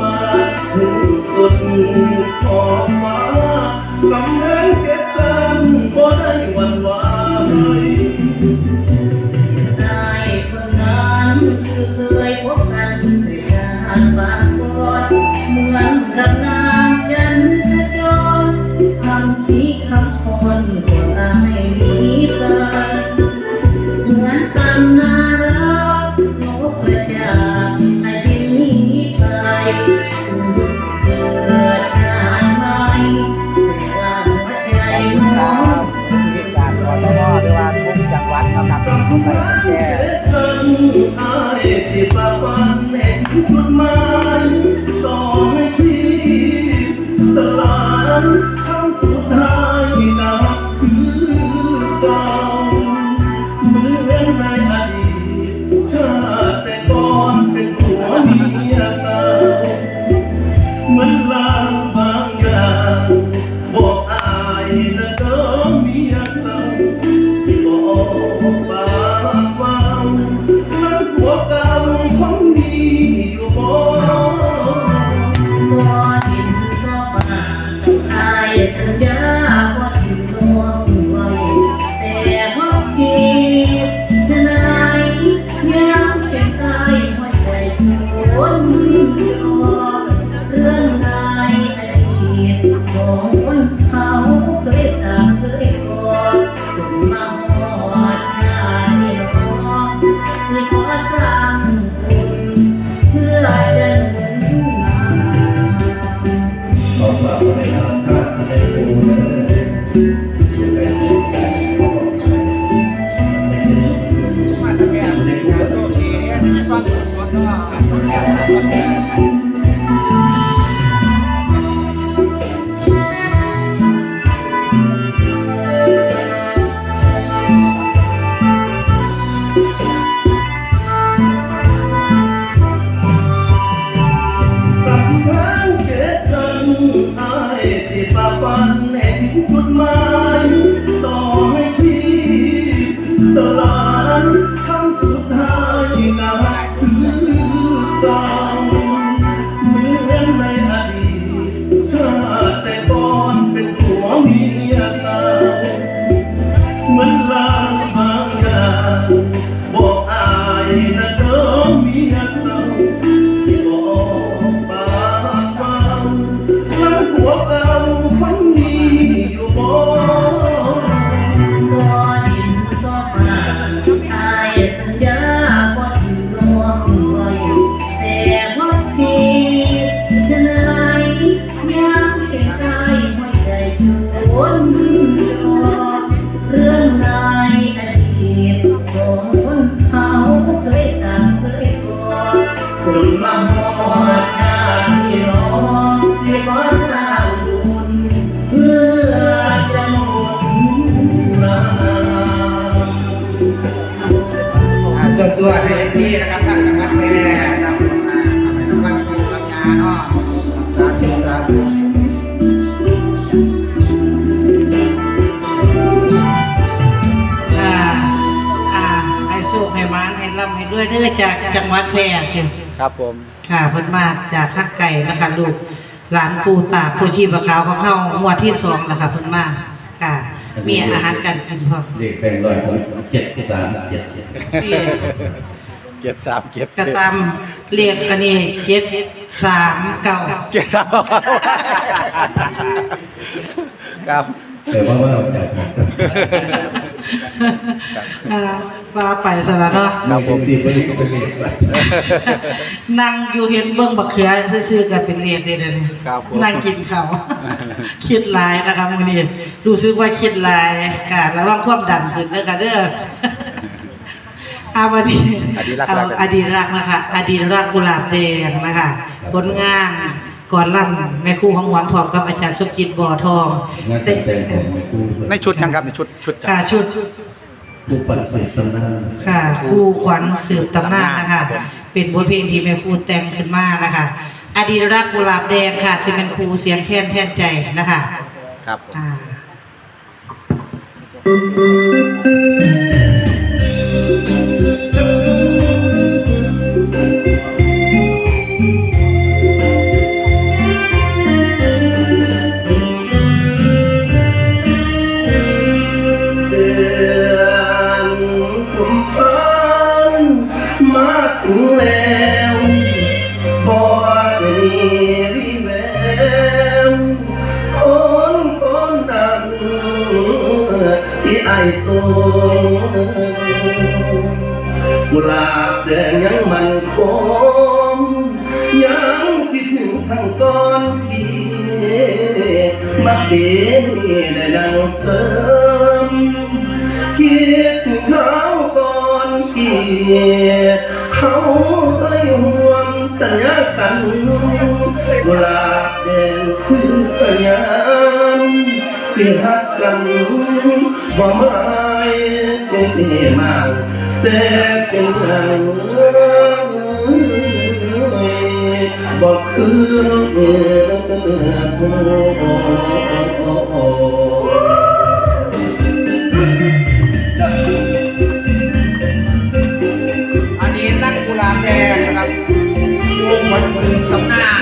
มาถึงสุด อ่าอ่าให้โชคให้มานให้ร่ำให้ด้วยเด้อจากจังหวัดแพร่ค่ะครับผม ค่ะเพิ่นมาจากทางไก่นะคะลูกหลานปู่ตาผู้ชีพขาวของเฮาหัวดที่สองแล้วค่ะเพิ่นมาค่ะ มีอาหารการกินพร้อมเด็กแบ่งร้อยคนเจ็ดสามเจ็ดเจ็ดที่ เก็บสามเก็บกระตามเรียกอันนี้เจ็ดสามเก้าเก็บสามครับแต่ว่าว่าเราจัดอ่าว่าไปซะแล้วเนาะเราผมดีก็ก็เป็นเด็กไปนั่งอยู่เห็นเบิ่งบักเขือซื่อๆก็เป็นเรียนได้เลยเนี่ยครับผมนั่งกินข้าวคิดหลายนะคะมื้อนี้รู้สึกว่าคิดหลายค่ะระวังความดันขึ้นเด้อค่ะเด้อ อาวันนี้อดีรักเอารักอดีรักนะคะ อดีรักกุหลาบแดงนะคะผลงานก่อนล่ำแม่ครูของหวานพร้อมกับอาจารย์สมจิตบ่อทองงานแต่งแต่งของในคู่ในชุดยังครับในชุดชุดค่ะชุด ผู้ปัดใส่ตำนานค่ะครูขวัญสืบตำนานนะคะเป็นบทเพลงที่แม่ครูแต่งขึ้นมานะคะ อดีรักกุหลาบแดงค่ะสิเป็นครูเสียงแค้นแทนใจนะคะครับผม อ่าฝ เขาเคยห่วงสัญญากันเวลาเดินคือพยานสิหักกันบ่ไม่เป็นที่มากแต่เป็นอย่างบอกคือเออ วัน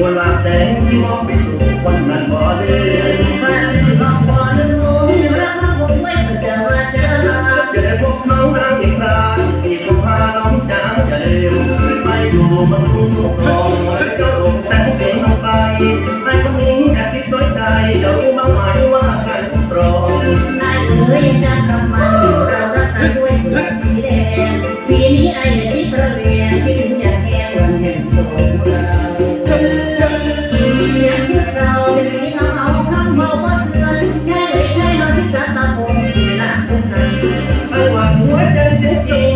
วลาบแดงที่มองไปสู่วันนั้นบ่เลืมบ้านที่น้องบ่ลืมยังรักน้องคงไม่จะว่าจะจะได้พบน้องนางอีกครั้งที่ผมพาน้องจางจะลืมไปอยู่เมืองทุ่งทองแล้ก็ลงแสงเสียงไปไอ้คนนี้แอบคิดน้อยใจเดี๋ยวรู้บ้างไหมว่าใครตรองนายเอ๋ยจำคำมันเรา 别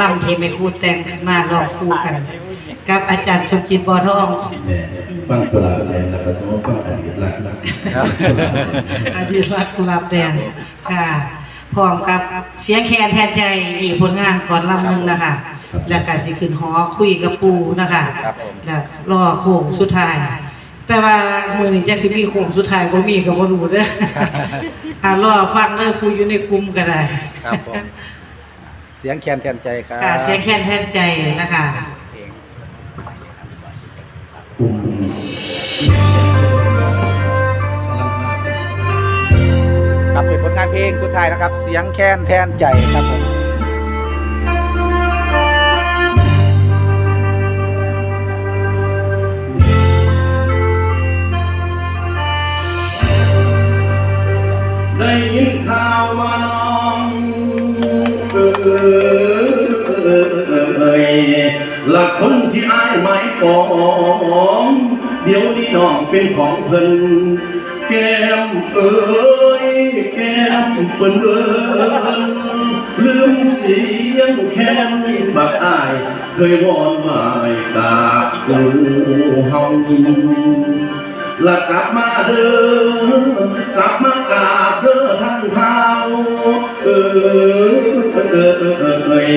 ลงานก่อนล่ำที่แม่ครูแต่งขึ้นมาลองคู่กัน กับอาจารย์สมจิตบอทองฟังกุหลาบแดงแล้วก็ต้องฟังอดีตรักนะอดีตรักกุหลาบแดงค่ะพร้อมกับเสียงแคนแทนใจอีกผลงานก่อนลำหนึงนะคะแล้วก็สิขึ้นหอคุยกับปูนะคะแล้วรอโค้งสุดท้าย แต่ว่ามือนี้จักสิมีโค้งสุดท้ายบ่มีก็บ่รู้เด้ออ่ารอฟังเด้อคุยอยู่ในกลุ่มก็ได้ครับผม เสียงแคนแทนใจครับค่ะเสียงแคนแทนใจนะคะครับเป็นผลงานเพลงสุดท้ายนะครับ เสียงแคนแทนใจครับผมได้ คนที่อายหมายปองเดี๋ยวนี้น้องเป็นของเพิ่นแก้มเอ้ยแก้มเปิ้นเอินลืมเสียงแค้นบักอาย เคยวอนหมายตากูเฮาและกลับมาเด้อกลับมากราบเด้อทั้งเท้าเออเออเออเออเออ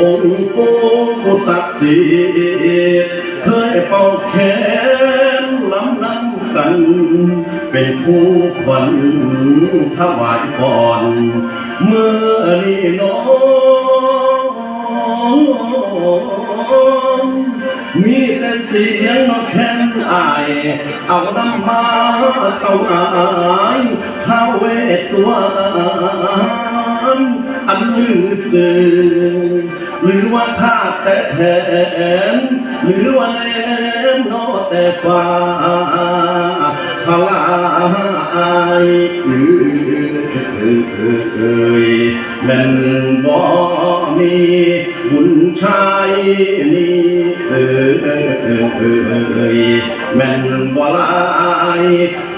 องค์ปู่ผู้ศักดิ์สิทธิ์เคยเป่าแขนล้ำนำกัน เป็นผู้ขวัญถวายพรเมื่อนี้น้อง มีแต่เสียงนกแค้นอาย เอาน้ำมาเข้าอายท้าเวทสวรรณ อันลือสื่อหรือว่าท่าแต่แผนหรือว่าแนมนอแต่ฟ้าพลายเอ้ยแม่นบ่มีบุญชายนี่เอ้ยแม่นบ่ลาย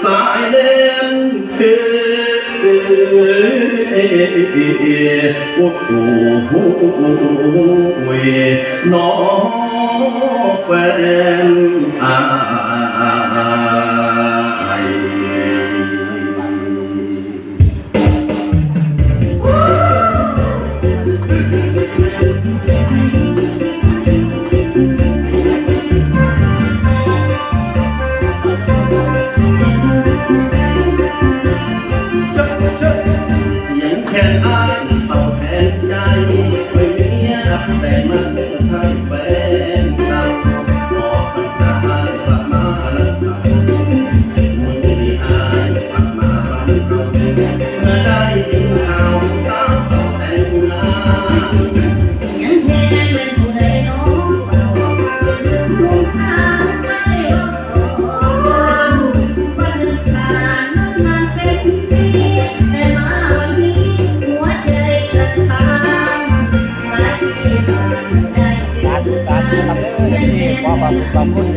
สายเล่นเอ้ย น้องแฟนอา ด้อที่ข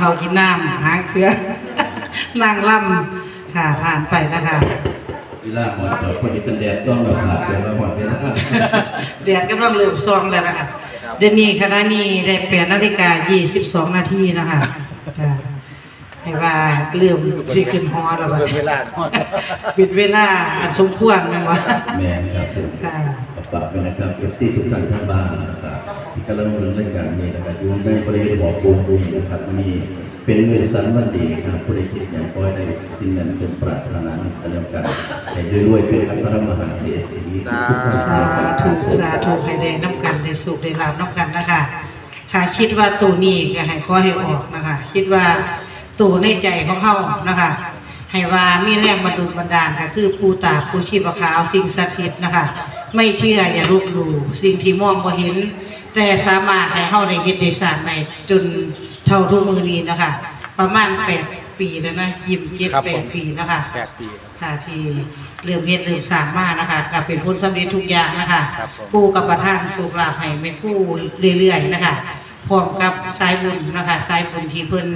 ไปหากินข้าวกินน้ำหาเครือนางล่ำค่ะผ่านไปนะคะเวลาหมดพอดีเป็นแดดต้องเราขาดไปแล้วหมดเวลาแดดกำลังเริ่มซองแล้วนะคะเดี๋ยวนี้คณะนี้ได้แปดนาฬิกายี่สิบสองนาทีนะคะค่ะให้ว่าเริ่มสิขึ้นฮอแล้วบัดนี้เวลาปิดเวลาอันสมควรแมั้งวะแม่ครับผมค่ะฝากไว้นะครับเอฟซีทุกท่านทั้งบ้านนะครับที่ กำลังดำเนินรายการนี้นะครับอยู่ในบริเวณบ่อปูนตรงนี้นะครับวันนี้เป็นมือสันวันดีนะครับผู้ใดคิดอย่างก้อยได้สิ่งนั้นเป็นปรารถนาก็แล้วกันให้ด้วยเป็นพระมหาเศรษฐีทุกท่านสาธุสาธุให้ได้น้ำกันได้สุขได้ลาบน้ำกันนะคะค่ะคิดว่าตัวนี้ก็ให้ขอให้ออกนะคะ คิดว่าตัวในใจของเขานะคะให้ว่ามีแรงบันดาลบันดาลก็คือปูตาปูชีพขาวสิ่งศักดิ์สิทธิ์นะคะ ไม่เชื่ออย่าลบหลู่สิ่งที่มองบ่เห็น แต่สามารถให้เฮาได้เฮ็ดได้สร้างในจนเท่าทุกมือนี้นะคะ ประมาณแปดปีแล้วนะยิ้มเจ็ดครับแปผดมปีนะคะ แปดปี ค่ะที่เริ่มเฮ็ดเริ่มสร้างมานะคะก็เป็นผลสำเร็จทุกอย่างนะคะครับผมผู้กับประทานสุขลาภให้แม่ครู่เรื่อยๆนะคะพร้อมกับสายบุญนะคะสายบุญที่เพิ่น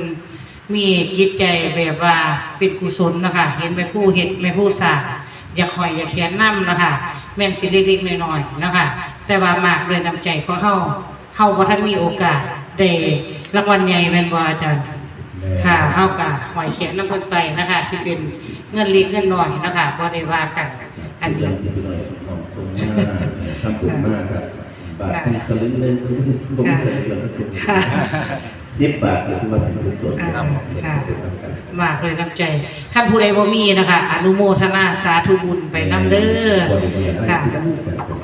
มีจิตใจแบบว่าเป็นกุศลนะคะ เห็นแม่ครู่เห็นแม่ครู่สร้างอยากคอยอยากเขียนนํนะคะ แม่นสิเล็กๆน้อยๆนะคะแต่ว่ามากด้วยน้ำใจของเฮาเฮาบ่ทันมีโอกาสได้รางวัลใหญ่แม่นบ่อาจารย์ค่ะเฮากะหอยเขียนน้ำเพิ่นไปนะคะสิเป็นเงินเล็กเงินน้อยนะคะบ่ได้ว่ากัน อันนี้ยังที่พี่น้อยของตรงหน้าทำบุญมากครับบาทที่สลึงเลยบ่มีใส่เงินทุกค่ะ สิบบาทคือว่าเป็นกุศลค่ะค่ะมากเลยน้ำใจท่านผู้ใดบ่มีนะคะ อนุโมทนาสาธุบุญไปนํเด้อค่ะ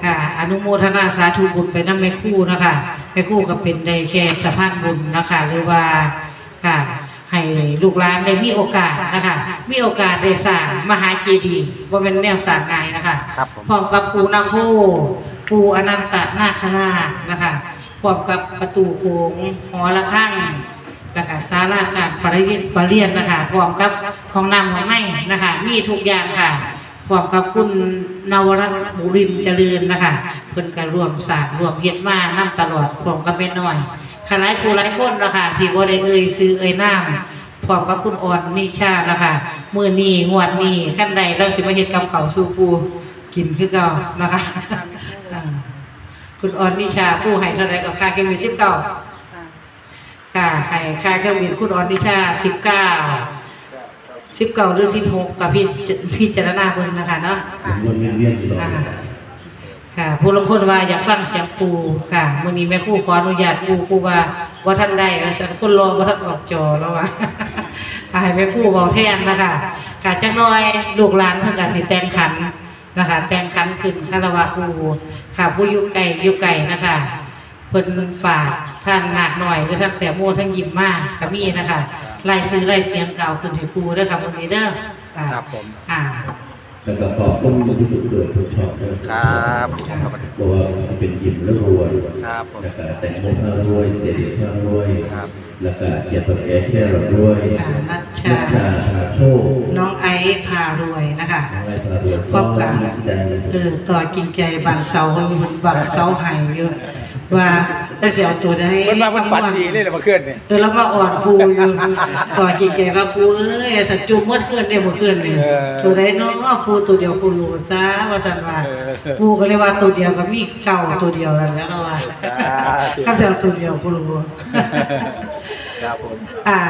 ค่ะ อนุโมทนาสาธุบุญไปนํแม่ครู่นะคะแม่ครู่ก็เป็นได้แค่สะพานบุญนะคะหรือว่าค่ะ ให้ลูกหลานได้มีโอกาสนะคะ มีโอกาสได้สร้างมหาเจดีย์บ่เป็นแนวสร้างง่ายนะคะครับผมพร้อมกับปูนาโคปูอนันตนาคราชนะคะ พร้อมกับประตูโค้งหอระฆังแล้วก็ศาลาการประเรียนประเรียนนะคะพร้อมกับห้องน้ำห้องในนะคะ มีทุกอย่างค่ะพร้อมกับคุณนวรัตน์บุรินทร์เจริญนะคะเพิ่นก็ร่วมสร้างร่วมเฮ็ดมานํตลอดพร้อมกับแม่น้อยขหลายผู้หลายคนนะคะที่บ่ได้เอ่ยซื้อเอ่ยน้ำพร้อมกับคุณอ่อนนิชานะคะมื้อนี้งวดนี้ขั้นใดเราสิมาเฮ็ดกับเขาสู่ปูกินคือเก่านะคะ คุณอ่อนนิชาผู้ให้เท่าไหร่กับค่าเครื่องบิน19ค่ะให้ค่าเครื่องบินคุณอ่อนนิชา19 19หรือ16กับพี่พิจารณาเบิ่งนะคะเนาะวนเวียนอยู่ตลออ่าดค่ะ ผู้ลงคนว่าอยากฟังเสียงปูค่ะมื้อนี้แม่ครูขออนุญาตปูปูว่าว่าท่านได้ว่าซั่นคนรอบ่ทันออกจอแล้วว่าให้แม่ครูเว้าแทนนะคะค่ะจักหน่อยลูกหลานเพิ่นก็สิแต่งขัน นะคะแต่งขันขึ้นคารวะปูค่ะผู้อยู่ไกลอยู่ไกลนะคะเพิ่นฝากท่านนาคหน่อยหรือท่านแต่โมทั้งยิ้มมากก็มีนะคะไล่ซื้อไล่เสียงเก่าขึ้นให้ปูเด้อค่ะมื้อนี้เด้อค่ะครับผมอ่า แล้วก็ขอบคุณทุกทุกเกิดทุกชอบด้วยครับครับเพราะว่าเป็นยิ้มแล้วรวยครับผมแล้วก็แต่งโมพารวยเสียดีพารวยครับแล้วก็เกียรติแก่แค่เรารวยค่ะนัชชานัชชาชาโชคน้องไอซ์พารวยนะคะอะไรพารวยพบกันใจเออต่อกินใจบังเสามีคนบังเสาไห้เยอะว่าได้ เสียเอาตัวได้เพิ่นมาเพิ่นฝันดีเลยเลยเมื่อคืนนี่เออแล้วมาอ่อนปูอยู่ต่อกินใจว่าปูเอ้ยสัจจุเมื่อคืนเนี่ยเมื่อคืนเนี่ยตัวใดเนาะปูตัวเดียวปูรู้ซะว่าสันว่าปูก็เลยว่าตัวเดียวก็มีเก่าตัวเดียวนั่นแหล้วเนาะว่าข้าเสียตัวเดียวปูรู้ครับผมอ่า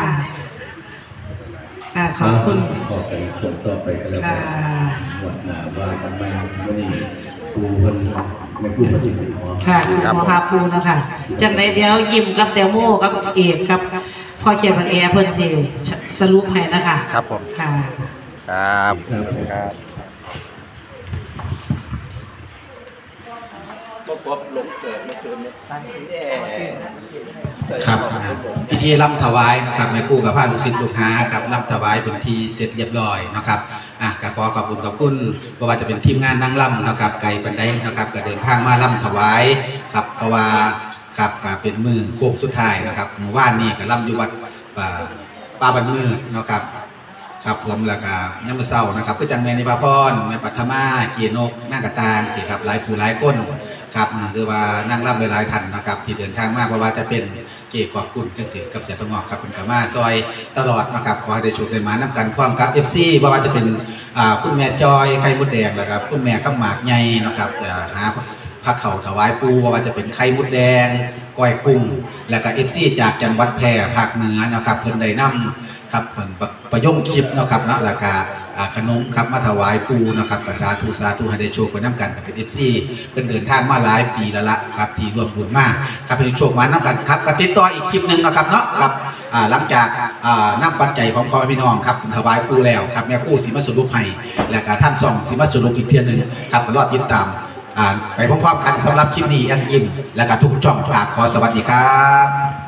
ขอบคุณขอบไปคนต่อไปก็แล้วกันวัดหนาว่ากันไปวันนี้ครูเพิ่น ไม่พูดภาษาหมอค่ะคุณหมอพาภูนะคะจังไดเดี๋ยวยิ้มกับแตงโมกับเอกกับพ่อเขียนมันแอร์เพิ่นสิสรุปให้นะคะ ครับผม ค่ะ ครับ ครับครับพิธีร่ำถวายนะครับแม่ครู่กับพระลูกศิษย์ลูกหาครับร่ำถวายเป็นทีเสร็จเรียบร้อยนะครับอะก็ขอขอบคุณขอบคุณเพราะว่าจะเป็นทีมงานนั่งร่ำนะครับไก่ปันไดนะครับก็เดินทางมาร่ำถวายครับเพราะว่าครับก็เป็นมือโค้งสุดท้ายนะครับเมื่อวานนี้ก็ร่ำอยู่วัดป่าป่าบันมือนะครับครับผมแล้วก็ยามมื้อเช้านะครับ ก็จังแม่นิพาพรแม่ปัทมาเกียรตินกนากระตางสิครับหลายผู้หลายคน ครับหรือว่านางร่ำหลายๆท่านนะครับ ที่เดินทางมาเพราะว่าจะเป็นเกี่ยวกับกุ่นจังสีกับเสียทงอกครับคุณกามาซอยตลอดนะครับขอให้ได้โชคได้มานํกันความกับเพราะว่าจะเป็นอ่าคุณแม่จอยไข่มดแดงนะครับคุณแม่ข้าวหมากใหญ่นะครับหาพักเขาถวายปูว่าจะเป็นไข่มดแดงก้อยกุ้ง แล้วก็เอฟซีจากจังหวัดแพร่ภาคเหนือนะครับเพิ่นได้นำ ครับเพิ่นประยงคลิปนะครับเนาะแล้วก็อ่าขนมครับมาถวายปูนะครับก็สาธุสาธุให้ได้โชคไปนํกันกับเอฟซีเพิ่นเดินทางมาหลายปีแล้วละครับที่ร่วมบุญมากครับเป็นโชคมานํกันครับกติดต่ออีกคลิปหนึ่งนะครับเนาะครับหลังจากอ่านำปัจจัยของพ่อพี่น้องครับถวายปูแล้วครับแม่คู่สิมาสรุปให้แล้วก็ท่านส่องสิมาสรุปอีกเพียงหนึ่งครับรอติดตามไปพร้อมๆกันสำหรับคลิปนี้อันยิมและก็ทุกช่องกราบขอสวัสดีครับ